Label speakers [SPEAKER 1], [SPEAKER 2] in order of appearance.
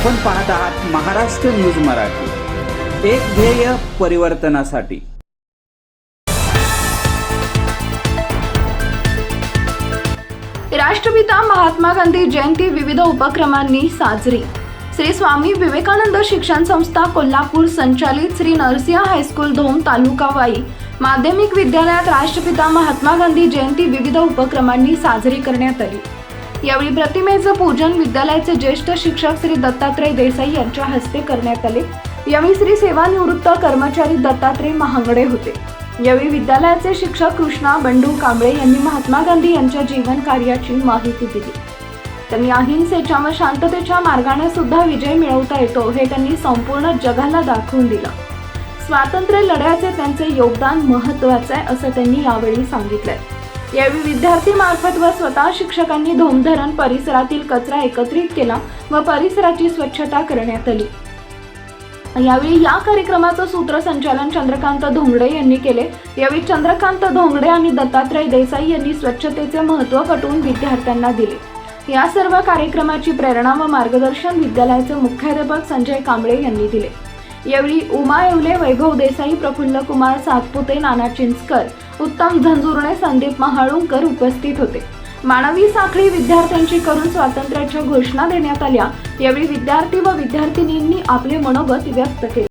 [SPEAKER 1] आपण पाहत आहात महाराष्ट्र न्यूज मराठी. एक ध्येय परिवर्तनासाठी.
[SPEAKER 2] राष्ट्रपिता महात्मा गांधी जयंती विविध उपक्रमांनी साजरी. श्री स्वामी विवेकानंद शिक्षण संस्था कोल्हापूर संचालित श्री नरसिंह हायस्कूल धोम तालुका वाई. माध्यमिक विद्यालयात राष्ट्रपिता महात्मा गांधी जयंती विविध उपक्रमांनी साजरी करण्यात आली. यावेळी प्रतिमेचं पूजन विद्यालयाचे ज्येष्ठ शिक्षक श्री दत्तात्रय देसाई यांच्या हस्ते करण्यात आले. यावेळी श्री सेवानिवृत्त कर्मचारी दत्तात्रय महागडे होते. यावेळी विद्यालयाचे शिक्षक कृष्णा बंडू कांबळे यांनी महात्मा गांधी यांच्या जीवन कार्याची माहिती दिली. त्यांनी अहिंसेच्या व शांततेच्या मार्गाने सुद्धा विजय मिळवता येतो हे त्यांनी संपूर्ण जगाला दाखवून दिलं. स्वातंत्र्य लढ्याचे त्यांचे योगदान महत्त्वाचे आहे असं त्यांनी यावेळी सांगितलंय. यावेळी विद्यार्थी मार्फत व स्वतः शिक्षकांनी धोमधरण परिसरातील कचरा एकत्रित केला व परिसराची स्वच्छता करण्यात आली. यावेळी या कार्यक्रमाचं सूत्रसंचालन चंद्रकांत धोंगडे यांनी केले. यावेळी चंद्रकांत धोंगडे आणि दत्तात्रय देसाई यांनी स्वच्छतेचे महत्त्व पटवून विद्यार्थ्यांना दिले. या सर्व कार्यक्रमाची प्रेरणा व मार्गदर्शन विद्यालयाचे मुख्याध्यापक संजय कांबळे यांनी दिले. यावेळी उमा येवले वैभव देसाई प्रफुल्ल कुमार सातपुते नाना चिंचकर उत्तम झंझुर्णे संदीप महाळुंकर उपस्थित होते. मानवी साखळी विद्यार्थ्यांची करून स्वातंत्र्याच्या घोषणा देण्यात आल्या. यावेळी विद्यार्थी व विद्यार्थिनींनी आपले मनोगत व्यक्त केले.